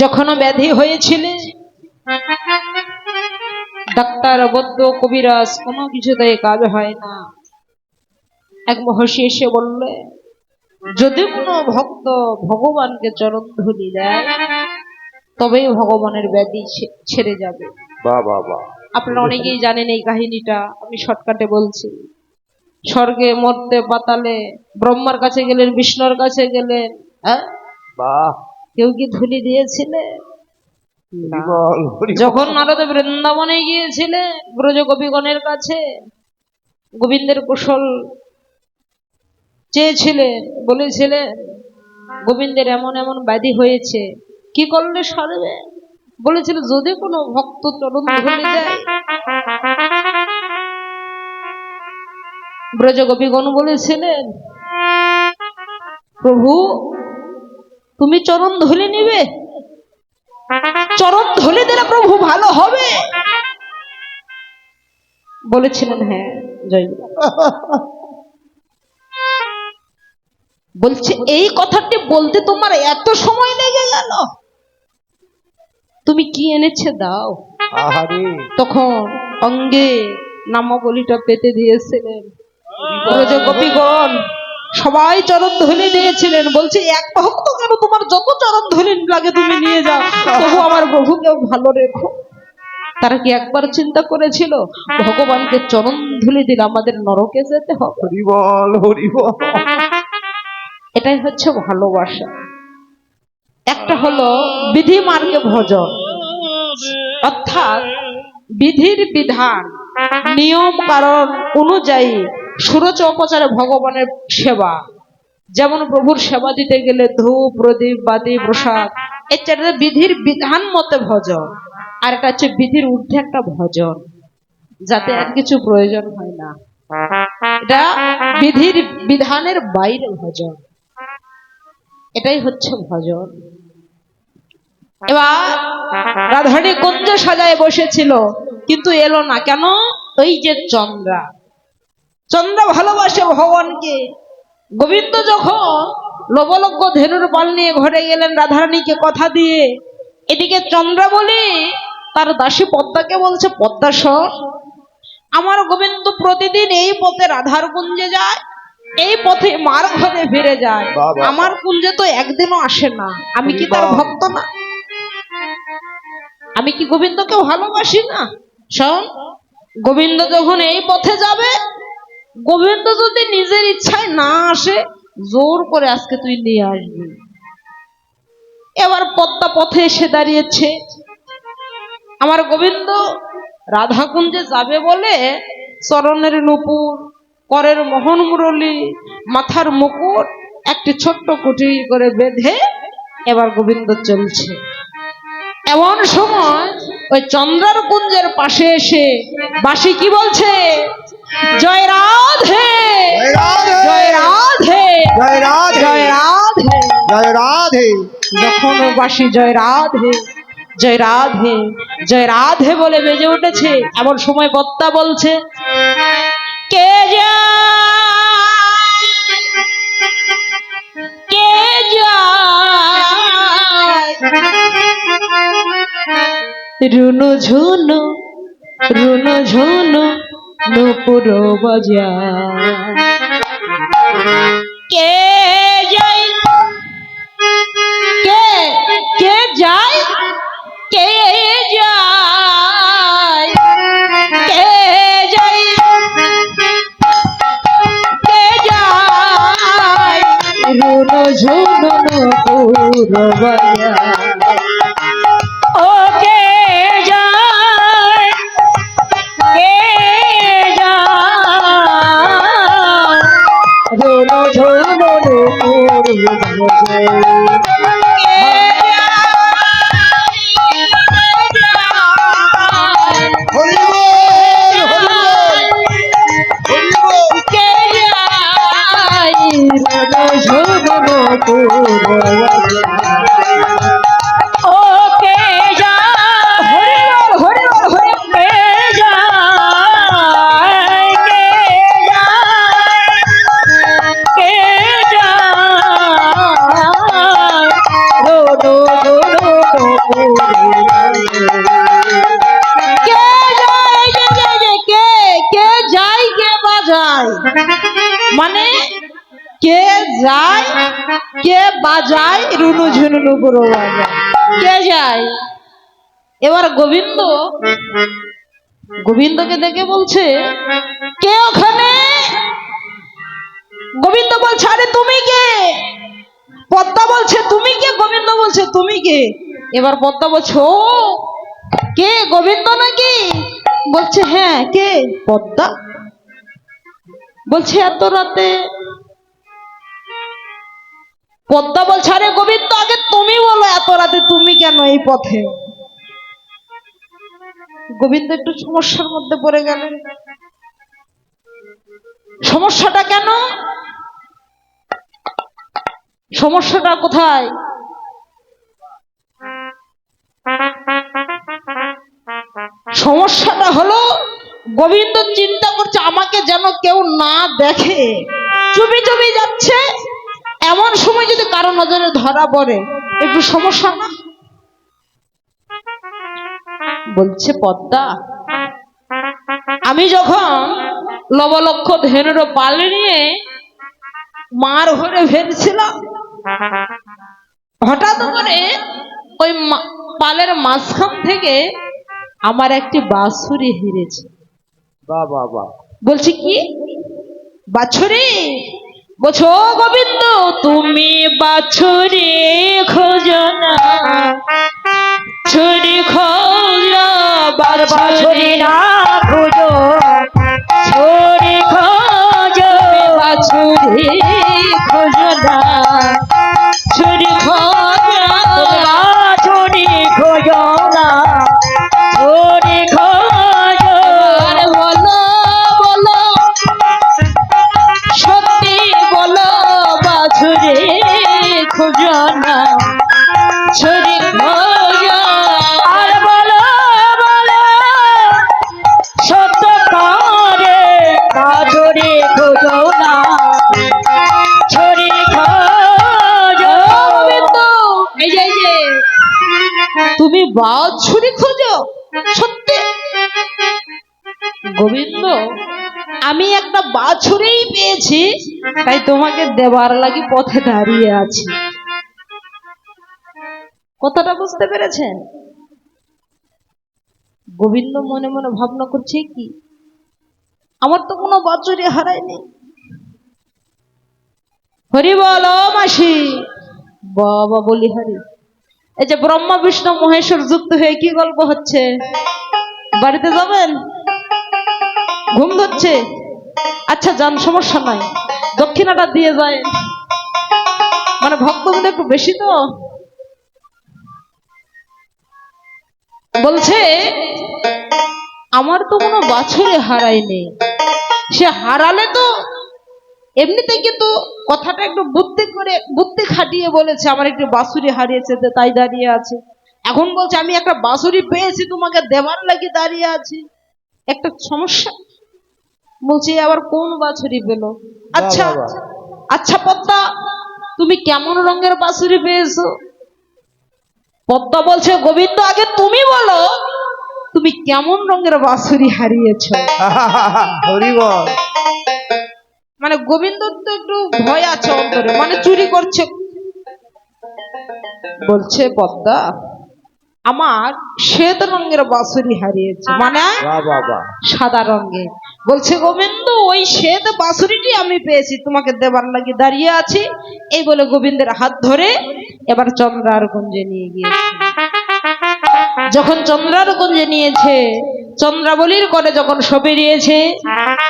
যখন ব্যাধি হয়েছিল, ডাক্তার বৈদ্য কবিরাজ, কোনো কিছুতে কাজ হয় না। এক মহর্ষি এসে বললে যদি কোনো ভক্ত ভগবানকে চরণ ধুলি দেয় তবেই ভগবানের ব্যাধি ছেড়ে যাবে। আপনারা অনেকেই জানেন এই কাহিনীটা আমি শর্টকাটে বলছি। স্বর্গে মরতে পাতালে ব্রহ্মার কাছে গেলেন বিষ্ণুর কাছে গেলেন হ্যাঁ? কেউ কি ধুলি দিয়েছিলে? না। হরিবল হরিবল। যখন নারদ বৃন্দাবনে গিয়েছিলেন ব্রজ গোপীগণের কাছে গোবিন্দের কুশল চেয়েছিলেন বলেছিলে, গোবিন্দের এমন এমন ব্যাধি হয়েছে। কি করলে সারবে? বলেছিল, যদি কোনো ভক্ত চরণ ধরে দেয় ব্রজ গোপীগণ বলেছিলেন প্রভু, তুমি চরণ ধুলে নিবে? চরণ ধুলে দিলে প্রভু ভালো হবে? বলেছিলেন হ্যাঁ জয়। বলছে এই কথাটি বলতে তোমার এত সময় লেগে গেল? তুমি কি এনেছে দাও? তখন অঙ্গে নামাবলিটা পেতে দিয়েছিলেন। গোপীগণ সবাই চরণ ধুলি দিয়েছিলেন। বলছে এক ভক্ত কেন? তোমার যত চরণ ধুলি লাগে তুমি নিয়ে যাও। তবু আমার প্রভুকেও ভালো রেখো। তারা কি একবার চিন্তা করেছিল ভগবানকে চরণ ধুলি দিলে আমাদের নরকে যেতে হবে? হরিবল হরিবল। এটাই হচ্ছে ভালোবাসা। একটা হলো বিধি মার্গে ভজন। অর্থাৎ বিধির বিধান, নিয়ম কারণ অনুযায়ী সুরচ অপচারে ভগবানের সেবা। যেমন প্রভুর সেবা দিতে গেলে ধূপ, প্রদীপ, বাতি, প্রসাদ এছাড়া বিধির বিধান মতে ভজন। আর এটা হচ্ছে বিধির ঊর্ধ্বে একটা ভজন, যাতে আর কিছু প্রয়োজন হয় না। এটা বিধির বিধানের বাইরে ভজন। এটাই হচ্ছে ভজন। এবার রাধারণী কুঞ্জ সাজায় বসেছিল কিন্তু এলো না। কেন? ওই যে চন্দ্রা। চন্দ্রা ভালোবাসে ভগবানকে। গোবিন্দ যখন লবলজ্ঞ ধেনুর পাল নিয়ে ঘরে গেলেন রাধারানীকে কথা দিয়ে এদিকে চন্দ্রা বলে তার দাসী পদ্মাকে বলছে পদ্মা সর আমার গোবিন্দ প্রতিদিন এই পথে রাধার কুঞ্জে যায় এই পথে মার ঘরে ফিরে যায়। আমার কুঞ্জে তো একদিনও আসে না। আমি কি তার। ভক্ত না? আমি কি গোবিন্দকে ভালোবাসি না? শোন গোবিন্দ যখন এই পথে যাবে গোবিন্দ যদি নিজের ইচ্ছায় না আসে জোর করে আজকে তুই নিয়ে আসবি। এবার পদ্মা পথে এসে দাঁড়িয়েছে। আমার গোবিন্দ রাধাকুঞ্জে যাবে বলে চরণের নুপুর করের মোহন মুরলি মাথার মুকুট একটি ছোট্ট কুটি করে বেঁধে এবার গোবিন্দ চলছে। এমন সময় ওই চন্দ্রার কুঞ্জের পাশে এসে বাসি কি বলছে? জয় রাধে! জয় রাধে! জয় রাধে! জয় রাধে! জয় রাধে! যখন ও বাসি জয় রাধে জয় রাধে জয় রাধে বলে বেজে উঠেছে এমন সময় বত্তা বলছে কে যায়? কে যায়? রুনু ঝুনু রুনু ঝুনু নুপুর বাজা পুরবয়া ও কে যায় কে যায় রুনো ঝুনো পুরবয়া যায়? মানে কে যায়? কে বাজায়? রুনু ঝুনু বুড়ো বাজায়। কে যায়? এবার গোবিন্দ, গোবিন্দকে দেখে বলছে, কে ওখানে? গোবিন্দ বলছে, আরে তুমি কে? পদ্মা বলছে, তুমি কে? গোবিন্দ বলছে, তুমি কে? এবার পদ্মা বলছে কে? গোবিন্দ নাকি? বলছে হ্যাঁ কে? পদ্মা বলছে, এত রাতে পদ্মা বলছে আরে গোবিন্দ, আগে তুমি বলো, এত রাতে তুমি কেন এই পথে? গোবিন্দ একটু সমস্যার মধ্যে পড়ে গেলেন সমস্যাটা কেন? সমস্যাটা কোথায়? সমস্যাটা হলো গোবিন্দ চিন্তা করছে, আমাকে যেন কেউ না দেখে। চুপি চুপি যাচ্ছে। এমন সময় যদি কারও নজরে ধরা পড়ে, একটু সমস্যা না? বলছে, পদ্মা, আমি যখন লবলক্ষ ধেনুর পালে নিয়ে মার ঘরে ফেরছিলাম হঠাৎ করে ওই পালের মাঝখান থেকে আমার একটি বাঁশুরি হেরেছে। বাহ বাহ বাহ বলছি কি? বাছুরি? বলছো "ও গোবিন্দ, তুমি বাছুরি খোঁজো না। ছুরি খোঁজো, বাছুরি না খোঁজো। ছুরি খোঁজো বাছুরি খোঁজো বাছুরেই পেয়েছি, তাই তোমাকে দেবার লাগি পথে দাঁড়িয়ে আছি। কথাটা বুঝতে পেরেছেন? গোবিন্দ মনে মনে ভাবনা করছে কি? আমার তো কোনো বাছুরি হারায়নি। হরি বল মাসি। বাবা বলি হরি। এই যে ব্রহ্মা, বিষ্ণু, মহেশ্বর যুক্ত হয়ে কি গল্প হচ্ছে? বাড়িতে যাবেন? ঘুম ধরছে? আচ্ছা যান, সমস্যা নাই। দক্ষিণাটা দিয়ে যায়। মানে ভক্তদের একটু বেশি তো? বলছে, আমার তো কোনো বাছুরে হারায়নি। সে হারালে তো এমনিতে কিন্তু কথাটা একটু বুদ্ধি করে, বুদ্ধি খাটিয়ে বলেছে, আমার একটু বাছুরি হারিয়েছে তাই দাঁড়িয়ে আছে। এখন বলছে, আমি একটা বাছুরি পেয়েছি, তোমাকে দেবার লাগি দাঁড়িয়ে আছি। একটা সমস্যা বলছি আবার কোন বাছুরি পেল? আচ্ছা। আচ্ছা পদ্মা তুমি কেমন রঙের বাছুরি পেয়েছ? পদ্মা বলছে গোবিন্দ আগে তুমি বলো তুমি কেমন রঙের বাছুরি হারিয়েছো? মানে গোবিন্দর তো একটু ভয় আছে অন্তরে মানে চুরি করছে। বলছে পদ্মা আমার শ্বেত রঙের বাঁশুরি হারিয়েছে। মানে সাদা রঙের। বলছে, গোবিন্দ, ওই শ্বেত বাঁশুরিটি আমি পেয়েছি, তোমাকে দেবার লাগি দাঁড়িয়ে আছি। এই বলে গোবিন্দের হাত ধরে এবার চন্দ্রার কুঞ্জে নিয়ে গিয়েছে। যখন চন্দ্রার কুঞ্জে নিয়েছে, চন্দ্রাবলীর করে যখন সপেরিয়েছে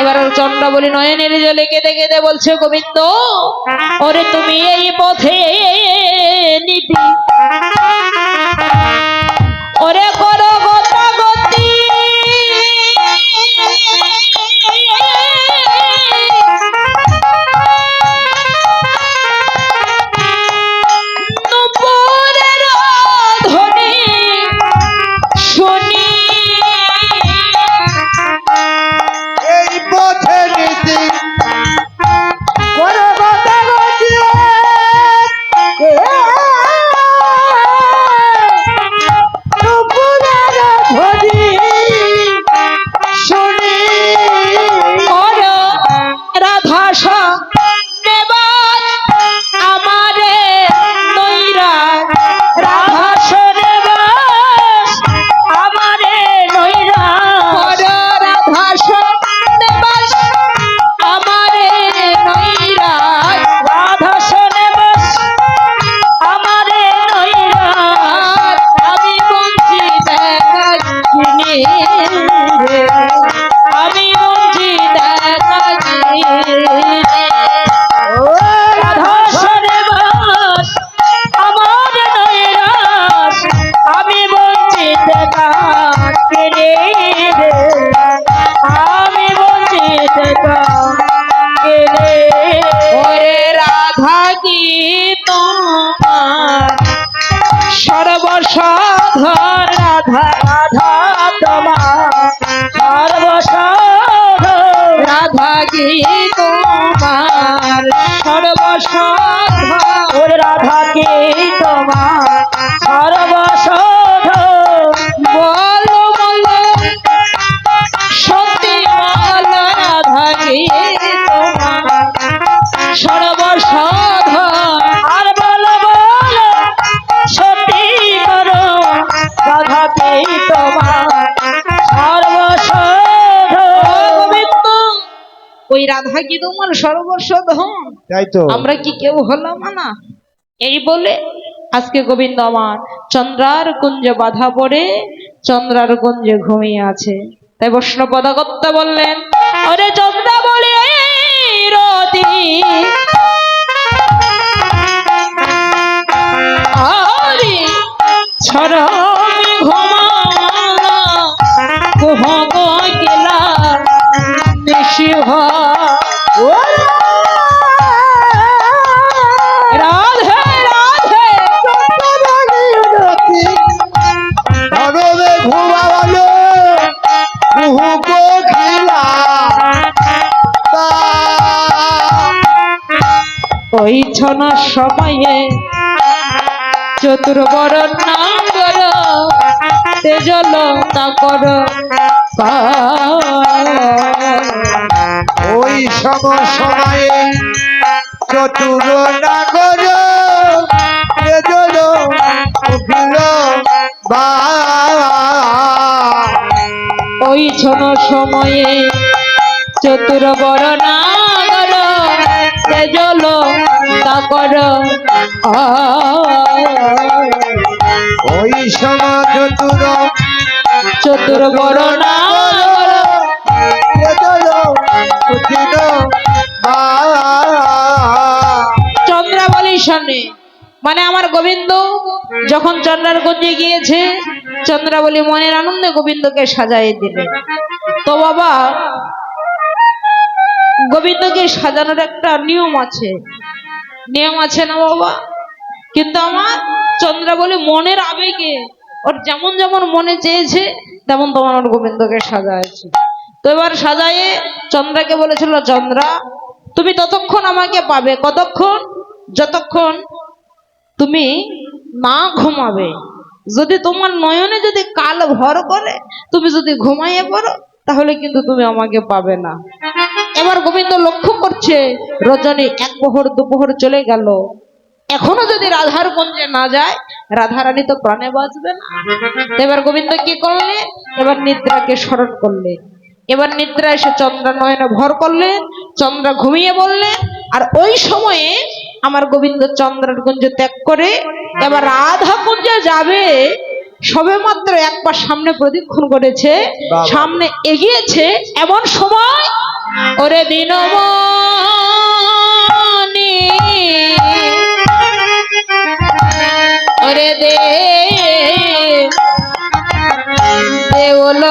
এবার ওর চন্দ্রাবলী নয়নের জলে কেঁদে কেঁদে বলছে, গোবিন্দ, ওরে তুমি এই পথে নীতি ওরে করো রাধা কি তোমার? রাধা কি তোমার? আর ওই রাধা কি তোমার তাই তো আমরা কি কেউ হলাম না? এই বলে আজকে গোবিন্দ আমার চন্দ্রার কুঞ্জে বাধা পড়ে, চন্দ্রার কুঞ্জে ঘুমিয়ে আছে। তাই বৈষ্ণব পদাগত্তা বললেন, ওরে চন্দ্রা বলে রতি ছড়মি ঘুমালা কুহ গেলা নিশিহ রাধে ওই ছন সময়ে চতুর্বর নাগর তেজল তাকর ওই সম সময়ে চতুর নাগর তেজল উঠিল বা ওই ছন সময়ে নাগর তেজল তাকর ওই সম চতুর চতুর্বর নাগর তেজল চন্দ্রাবলীর সামনে মানে আমার গোবিন্দ যখন চন্দ্রার গঞ্জে গিয়েছে চন্দ্রাবলী মনের আনন্দে গোবিন্দকে সাজাই দিলে। তো বাবা গোবিন্দকে সাজানোর একটা নিয়ম আছে। নিয়ম আছে না বাবা? কিন্তু আমার চন্দ্রাবলী মনের আবেগে, ওর যেমন যেমন মনে চেয়েছে, তেমন তোমার ওর গোবিন্দকে সাজাইছে তো এবার সাজায়ে চন্দ্রাকে বলেছিল, চন্দ্রা, তুমি ততক্ষণ আমাকে পাবে। কতক্ষণ? যতক্ষণ তুমি না ঘুমাবে। যদি তোমার নয়নে যদি কাল ভর করে, তুমি যদি ঘুমাইয়ে পড়ো, তাহলে কিন্তু তুমি আমাকে পাবে না। এবার গোবিন্দ লক্ষ্য করছে, রজনী এক প্রহর দুপোহর চলে গেল। এখনও যদি রাধার গঞ্জে না যায়, রাধারানী তো প্রাণে বাঁচবে না। এবার গোবিন্দ কি করলে? এবার নিদ্রাকে স্মরণ করলে। এবার নিদ্রা এসে চন্দ্র নয়নে ভর করলেন চন্দ্র ঘুমিয়ে বললেন আর ওই সময়ে আমার গোবিন্দ চন্দ্রের কুঞ্জ ত্যাগ করে, এবার রাধা কুঞ্জে যাবে। সবে মাত্র এক পা সামনে প্রদীক্ষণ করেছে সামনে এগিয়েছে এমন সময় ওরে দিন ওরে দে দেওল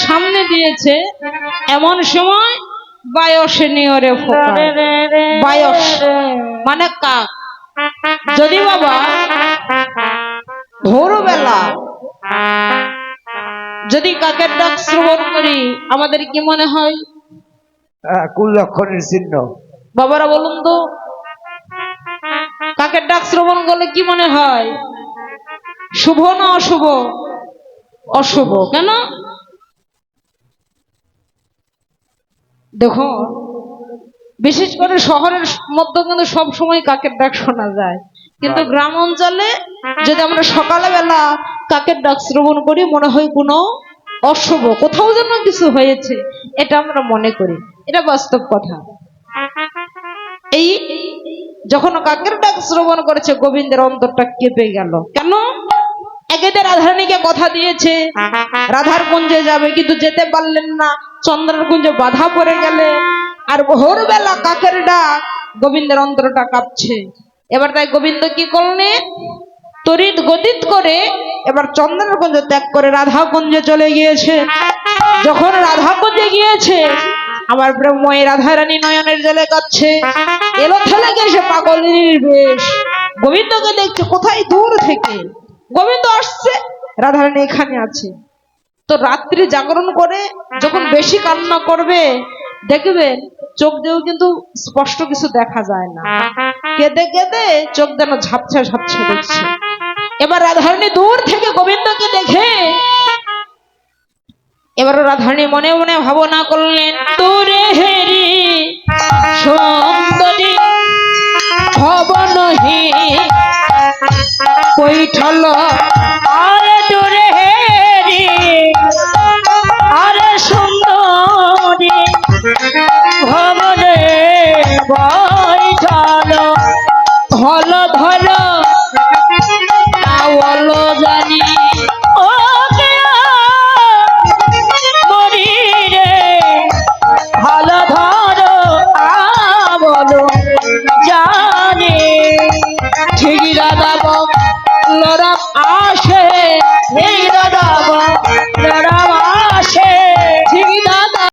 সামনে দিয়েছে এমন সময় বায়সে নিয়রে বায়স মানে কাক। যদি বাবা ভোরবেলা যদি কাকের ডাক শ্রবণ করি আমাদের কি মনে হয়? হ্যাঁ, কুলক্ষণের চিহ্ন। বাবারা বলুন তো কাকের ডাক শ্রবণ করলে কি মনে হয়? শুভ না অশুভ? অশুভ। কেন? দেখো বিশেষ করে শহরের মধ্যে কিন্তু সব সময় কাকের ডাক শোনা যায়। কিন্তু গ্রাম অঞ্চলে যদি আমরা সকালবেলা কাকের ডাক শ্রবণ করি মনে হয় কোনো অশুভ কোথাও যেন কিছু হয়েছে এটা আমরা মনে করি। এটা বাস্তব কথা। এই যখন কাকের ডাক শ্রবণ করেছে গোবিন্দের অন্তরটা কেঁপে গেল। কেন? একেতে রাধারানীকে কথা দিয়েছে। রাধার কুঞ্জে যাবে, কিন্তু যেতে পারলেন না। চন্দ্রের কুঞ্জে বাধা পড়ে গেলে। আর ভোরবেলা কাকের ডাক? গোবিন্দের অন্তরটা কাঁপছে। এবার তাই গোবিন্দ কি করলেন তড়িৎ গতিত করে এবার চন্দ্রের কুঞ্জ ত্যাগ করে রাধা কুঞ্জে চলে গিয়েছে। যখন রাধা কুঞ্জে গিয়েছে, আমার প্রেমময় রাধা রানী নয়নের জলে কাচ্ছে এলো ঠেলে গেছে পাগলের বেশ। গোবিন্দকে দেখছে, কোথায় দূর থেকে? গোবিন্দ আসছে, রাধারানী এখানে আছে। তো রাত্রি জাগরণ করে যখন বেশি কান্না করবে দেখবেন চোখ দিয়েও কিন্তু স্পষ্ট কিছু দেখা যায় না। কেঁদে কেঁদে চোখ যেন ঝাপছা ঝাপছা দেখছে এবার রাধারানী দূর থেকে গোবিন্দকে দেখে, এবার রাধারানী মনে মনে ভাবনা করলেন, দূরে হেরি সুন্দরী ভবনহি কৈঠল আরে